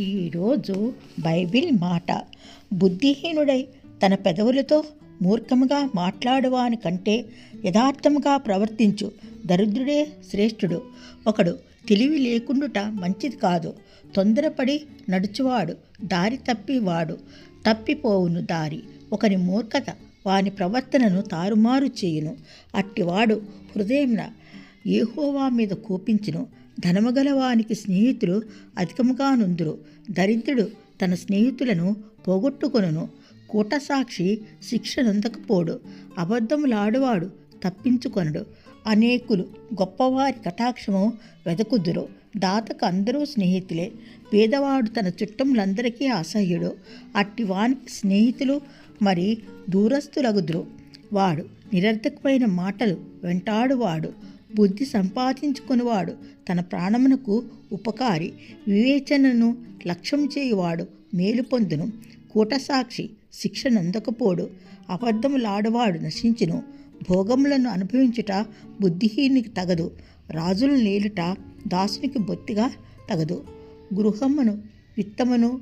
ఈరోజు బైబిల్ మాట. బుద్ధిహీనుడై తన పెదవులతో మూర్ఖముగా మాట్లాడువాని కంటే యథార్థముగా ప్రవర్తించు దరిద్రుడే శ్రేష్ఠుడు. ఒకడు తెలివి లేకుండుట మంచిది కాదు. తొందరపడి నడుచువాడు దారి తప్పివాడు తప్పిపోవును దారి. ఒకని మూర్ఖత వాని ప్రవర్తనను తారుమారు చేయును. అట్టివాడు హృదయమున ఏహోవా మీద కోపించును. ధనముగల వానికి స్నేహితులు అధికముగా నుందురు దరిద్రుడు తన స్నేహితులను పోగొట్టుకొనును. కూటసాక్షి శిక్ష నొందకపోడు. అబద్ధములాడువాడు తప్పించుకొనడు. అనేకులు గొప్పవారి కటాక్షము వెదకుదురు. దాతకు అందరూ స్నేహితులే. పేదవాడు తన చుట్టములందరికీ అసహ్యుడు. అట్టి వానికి స్నేహితులు మరి దూరస్తులగుదురు వాడు నిరర్థకమైన మాటలు వెంటాడువాడు. బుద్ధి సంపాదించుకునివాడు. తన ప్రాణమునకు ఉపకారి. వివేచనను లక్ష్యం చేయువాడు మేలు పొందును. కూటసాక్షి శిక్ష నందకపోడు. అబద్ధములాడవాడు నశించును. భోగములను అనుభవించుట బుద్ధిహీనికి తగదు. రాజులు నేలుట దాసునికి బొత్తిగా తగదు. గృహమును విత్తమును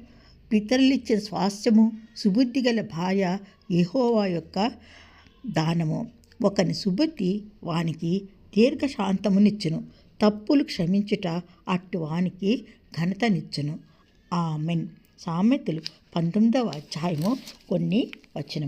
పితరులిచ్చిన స్వాస్థ్యము సుబుద్ధి గల భార్య యహోవా యొక్క దానము. ఒకని సుబుద్ధి వానికి దీర్ఘశాంతమునిచ్చును. తప్పులు క్షమించుట అట్టి వానికి ఘనతనిచ్చును. ఆమెన్. సామెతలు పంతొమ్మిదవ అధ్యాయము కొన్ని వచనం